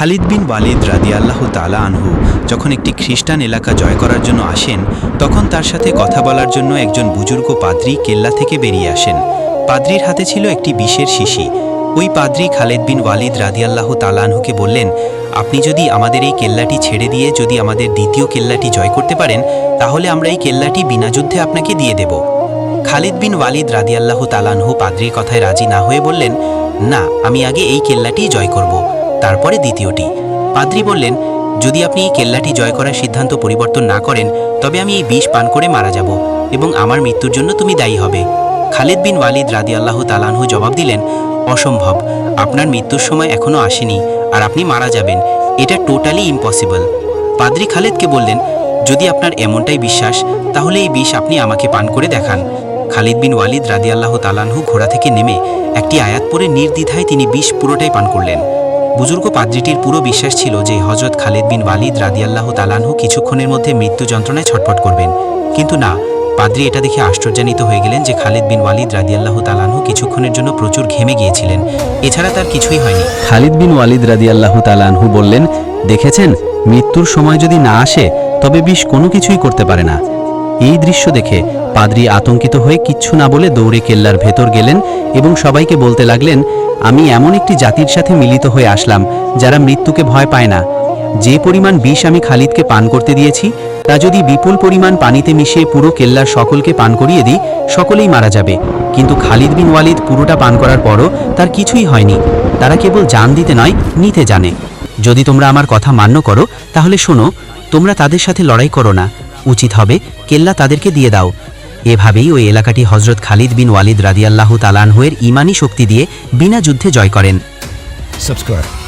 খালিদ বিন ওয়ালিদ রাদিয়াল্লাহু তালা আনহু যখন একটি খ্রিস্টান এলাকা জয় করার জন্য আসেন, তখন তার সাথে কথা বলার জন্য একজন বুজুর্গ পাদ্রী কেল্লা থেকে বেরিয়ে আসেন। পাদ্রির হাতে ছিল একটি বিষের শিশি। ওই পাদ্রি খালেদ বিন ওয়ালিদ রাদিয়াল্লাহু তালা আনহুকে বললেন, আপনি যদি আমাদের এই কেল্লাটি ছেড়ে দিয়ে যদি আমাদের দ্বিতীয় কেল্লাটি জয় করতে পারেন, তাহলে আমরা এই কেল্লাটি বিনা যুদ্ধে আপনাকে দিয়ে দেব। খালিদ বিন ওয়ালিদ রাদিয়াল্লাহু তালানহু পাদ্রির কথায় রাজি না হয়ে বললেন, না, আমি আগে এই কেল্লাটি জয় করব। তারপরে দ্বিতীয়টি। পাদ্রি বললেন, যদি আপনি এই কেল্লাটি জয় করার সিদ্ধান্ত পরিবর্তন না করেন, তবে আমি এই বিষ পান করে মারা যাব এবং আমার মৃত্যুর জন্য তুমি দায়ী হবে। খালিদ বিন ওয়ালিদ রাদি আল্লাহ তালানহু জবাব দিলেন, অসম্ভব, আপনার মৃত্যুর সময় এখনও আসেনি আর আপনি মারা যাবেন। এটা টোটালি ইম্পসিবল। পাদ্রি খালেদকে বললেন, যদি আপনার এমনটাই বিশ্বাস, তাহলে এই বিষ আপনি আমাকে পান করে দেখান। খালিদ বিন ওয়ালিদ রাদি আল্লাহ তালানহু ঘোড়া থেকে নেমে একটি আয়াত পরে নির্দ্বিধায় তিনি বিষ পুরোটাই পান করলেন। বুজুর্গ পাদ্রিটির পুরো বিশ্বাস ছিল যে হজরত খালিদ বিন ওয়ালিদ রাদিয়াল্লাহু তালানহু কিছুক্ষণের মধ্যে মৃত্যু যন্ত্রণায় ছটফট করবেন। কিন্তু না, পাদ্রি এটা দেখে আশ্চর্যান্বিত হয়ে গেলেন যে খালিদ বিন ওয়ালিদ রাদিয়াল্লাহু তালানহু কিছুক্ষণের জন্য প্রচুর ঘেমে গিয়েছিলেন। এছাড়া তার কিছুই হয়নি। খালিদ বিন ওয়ালিদ রাদিয়াল্লাহু তালানহু বললেন, দেখেছেন, মৃত্যুর সময় যদি না আসে, তবে বিষ কোনো কিছুই করতে পারে না। এই দৃশ্য দেখে পাদ্রি আতঙ্কিত হয়ে কিচ্ছু না বলে দৌড়ে কেল্লার ভেতর গেলেন এবং সবাইকে বলতে লাগলেন, আমি এমন একটি জাতির সাথে মিলিত হয়ে আসলাম যারা মৃত্যুকে ভয় পায় না। যে পরিমাণ বিষ আমি খালিদকে পান করতে দিয়েছি, তা যদি বিপুল পরিমাণ পানিতে মিশিয়ে পুরো কেল্লার সকলকে পান করিয়ে দিই, সকলেই মারা যাবে। কিন্তু খালিদ বিন ওয়ালিদ পুরোটা পান করার পরও তার কিছুই হয়নি। তারা কেবল জান দিতে নয়, নিতে জানে। যদি তোমরা আমার কথা মান্য করো, তাহলে শোনো, তোমরা তাদের সাথে লড়াই করো না। উচিত হবে, কেল্লা তাদেরকে দিয়ে দাও। এভাবেই ওই এলাকাটি হজরত খালিদ বিন ওয়ালিদ রাদিয়াল্লাহু তালানহুয়ের ইমানি শক্তি দিয়ে বিনা যুদ্ধে জয় করেন। Subscribe.